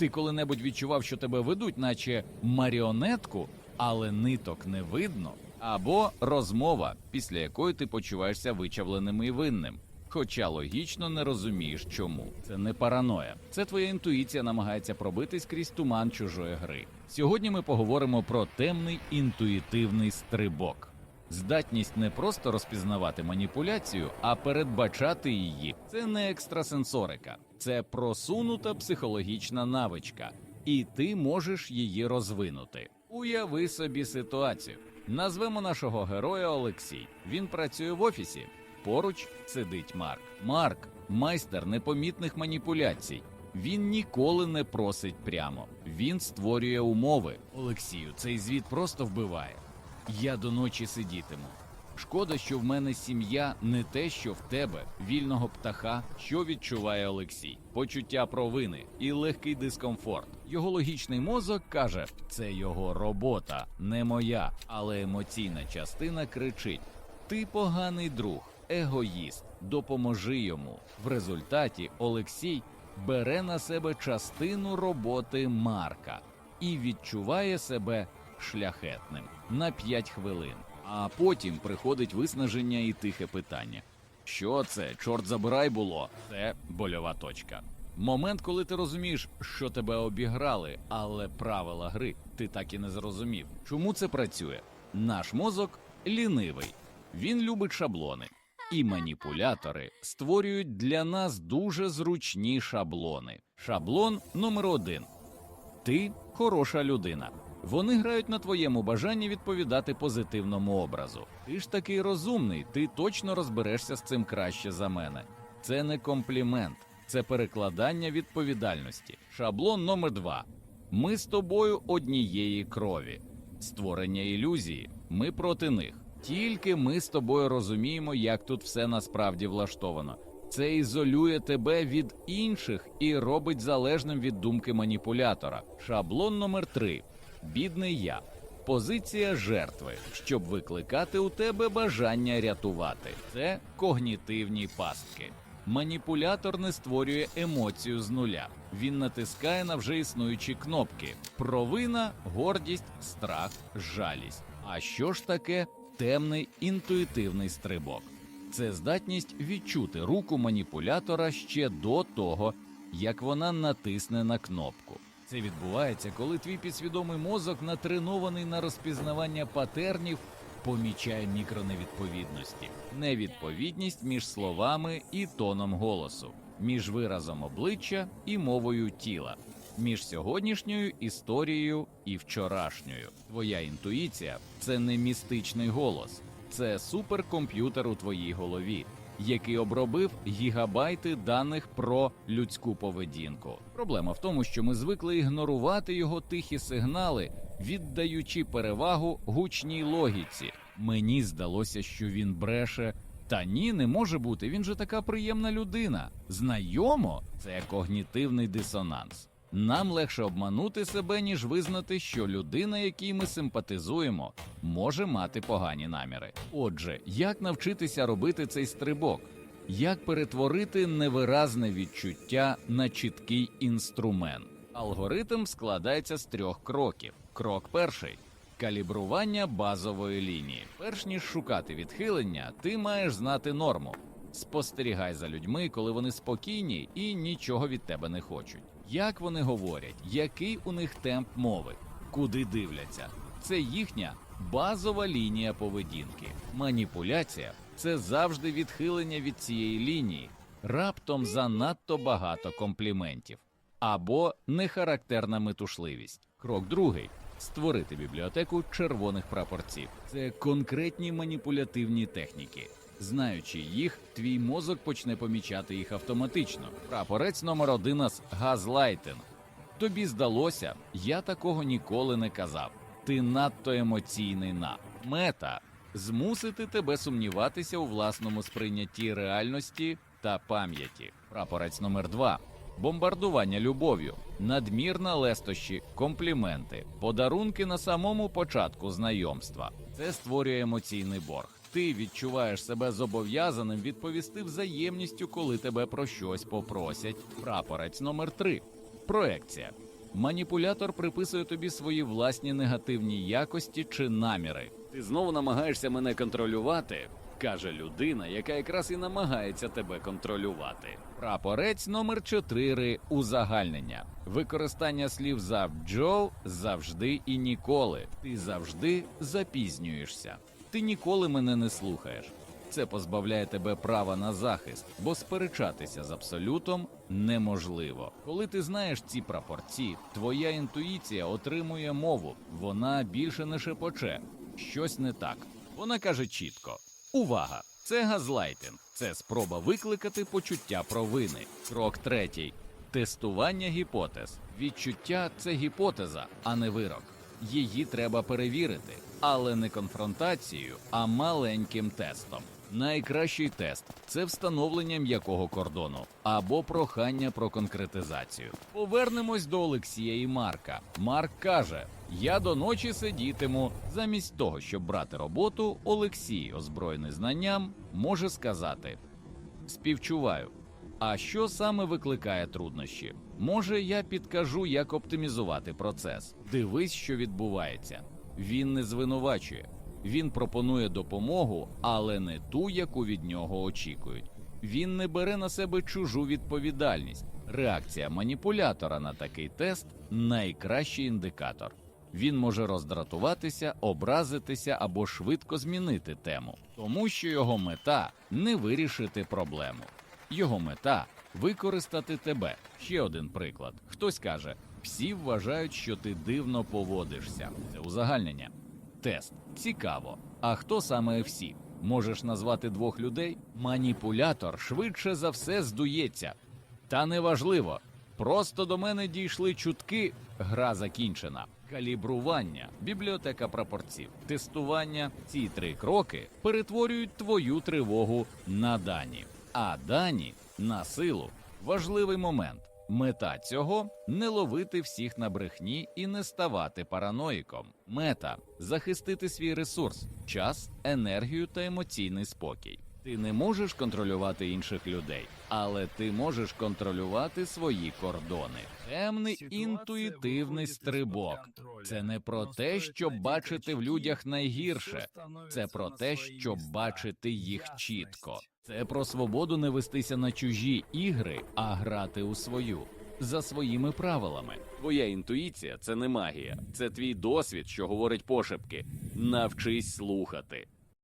Ти коли-небудь відчував, що тебе ведуть, наче маріонетку, але ниток не видно, або розмова, після якої ти почуваєшся вичавленим і винним. Хоча логічно не розумієш, чому це не параноя. Це твоя інтуїція намагається пробитись крізь туман чужої гри. Сьогодні ми поговоримо про темний інтуїтивний стрибок. Здатність не просто розпізнавати маніпуляцію, а передбачати її. Це не екстрасенсорика, це просунута психологічна навичка, і ти можеш її розвинути. Уяви собі ситуацію. Назвемо нашого героя Олексій. Він працює в офісі. Поруч сидить Марк. Марк майстер непомітних маніпуляцій. Він ніколи не просить прямо. Він створює умови. Олексію, цей звіт просто вбиває. Я до ночі сидітиму. Шкода, що в мене сім'я не те, що в тебе, вільного птаха, що відчуває Олексій, почуття провини і легкий дискомфорт. Його логічний мозок каже: це його робота, не моя, але емоційна частина кричить: Ти поганий друг, егоїст, допоможи йому. В результаті Олексій бере на себе частину роботи Марка і відчуває себе шляхетним на 5 хвилин. А потім приходить виснаження і тихе питання: що це, чорт забирай було? Це больова точка. Момент, коли ти розумієш, що тебе обіграли, але правила гри ти так і не зрозумів. Чому це працює? Наш мозок лінивий, він любить шаблони. І маніпулятори створюють для нас дуже зручні шаблони. Шаблон номер один: ти хороша людина. Вони грають на твоєму бажанні відповідати позитивному образу. Ти ж такий розумний, ти точно розберешся з цим краще за мене. Це не комплімент, це перекладання відповідальності. Шаблон номер два: ми з тобою однієї крові. Створення ілюзії. Ми проти них. Тільки ми з тобою розуміємо, як тут все насправді влаштовано. Це ізолює тебе від інших і робить залежним від думки маніпулятора. Шаблон номер три: бідний я. Позиція жертви, щоб викликати у тебе бажання рятувати. Це когнітивні пастки. Маніпулятор не створює емоцію з нуля. Він натискає на вже існуючі кнопки: провина, гордість, страх, жалість. А що ж таке темний інтуїтивний стрибок? Це здатність відчути руку маніпулятора ще до того, як вона натисне на кнопку. Це відбувається, коли твій підсвідомий мозок, натренований на розпізнавання патернів, помічає мікроневідповідності, невідповідність між словами і тоном голосу, між виразом обличчя і мовою тіла, між сьогоднішньою історією і вчорашньою. Твоя інтуїція це не містичний голос, це суперкомп'ютер у твоїй голові, який обробив гігабайти даних про людську поведінку. Проблема в тому, що ми звикли ігнорувати його тихі сигнали, віддаючи перевагу гучній логіці. Мені здалося, що він бреше. Та ні, не може бути. Він же така приємна людина. Знайомо це когнітивний дисонанс. Нам легше обманути себе, ніж визнати, що людина, якій ми симпатизуємо, може мати погані наміри. Отже, як навчитися робити цей стрибок? Як перетворити невиразне відчуття на чіткий інструмент? Алгоритм складається з трьох кроків. Крок перший калібрування базової лінії. Перш ніж шукати відхилення, ти маєш знати норму. Спостерігай за людьми, коли вони спокійні і нічого від тебе не хочуть. Як вони говорять, який у них темп мови, куди дивляться. Це їхня базова лінія поведінки. Маніпуляція це завжди відхилення від цієї лінії, раптом занадто багато компліментів або нехарактерна метушливість. Крок другий. Створити бібліотеку червоних прапорців. Це конкретні маніпулятивні техніки. Знаючи їх, твій мозок почне помічати їх автоматично. Прапорець номер один нас газлайтинг. Тобі здалося, я такого ніколи не казав. Ти надто емоційний на мета змусити тебе сумніватися у власному сприйнятті реальності та пам'яті. Прапорець номер два бомбардування любов'ю, надмірна лестощі, компліменти, подарунки на самому початку знайомства. Це створює емоційний борг. Ти відчуваєш себе зобов'язаним відповісти взаємністю, коли тебе про щось попросять. Прапорець номер 3 проекція. Маніпулятор приписує тобі свої власні негативні якості чи наміри. Ти знову намагаєшся мене контролювати, каже людина, яка якраз і намагається тебе контролювати. Прапорець номер 4 узагальнення. Використання слів завджол завжди і ніколи. Ти завжди запізнюєшся. Ти ніколи мене не слухаєш. Це позбавляє тебе права на захист, бо сперечатися з абсолютом неможливо. Коли ти знаєш ці прапорці, твоя інтуїція отримує мову, вона більше не шепоче. Щось не так. Вона каже чітко: Увага! Це газлайтинг, це спроба викликати почуття провини. Крок третій тестування гіпотез. Відчуття це гіпотеза, а не вирок. Її треба перевірити, але не конфронтацією, а маленьким тестом. Найкращий тест це встановлення м'якого кордону або прохання про конкретизацію. Повернемось до Олексія і Марка. Марк каже: Я до ночі сидітиму. Замість того, щоб брати роботу, Олексій, озброєний знанням, може сказати: Співчуваю. А що саме викликає труднощі? Може, я підкажу, як оптимізувати процес. Дивись, що відбувається. Він не звинувачує. Він пропонує допомогу, але не ту, яку від нього очікують. Він не бере на себе чужу відповідальність. Реакція маніпулятора на такий тест найкращий індикатор. Він може роздратуватися, образитися або швидко змінити тему, тому що його мета не вирішити проблему. Його мета використати тебе. Ще один приклад. Хтось каже: всі вважають, що ти дивно поводишся. Це узагальнення. Тест цікаво. А хто саме всі? Можеш назвати двох людей? Маніпулятор швидше за все здується. Та неважливо. Просто до мене дійшли чутки. Гра закінчена. Калібрування, бібліотека прапорців, тестування. Ці три кроки перетворюють твою тривогу на дані, а дані на силу. Важливий момент. Мета цього не ловити всіх на брехні і не ставати параноїком. Мета захистити свій ресурс, час, енергію та емоційний спокій. Ти не можеш контролювати інших людей, але ти можеш контролювати свої кордони. Темний інтуїтивний стрибок. Це не про те, щоб бачити в людях найгірше, це про те, щоб бачити їх чітко. Це про свободу не вестися на чужі ігри, а грати у свою за своїми правилами. Твоя інтуїція це не магія, це твій досвід, що говорить пошепки. Навчись слухати.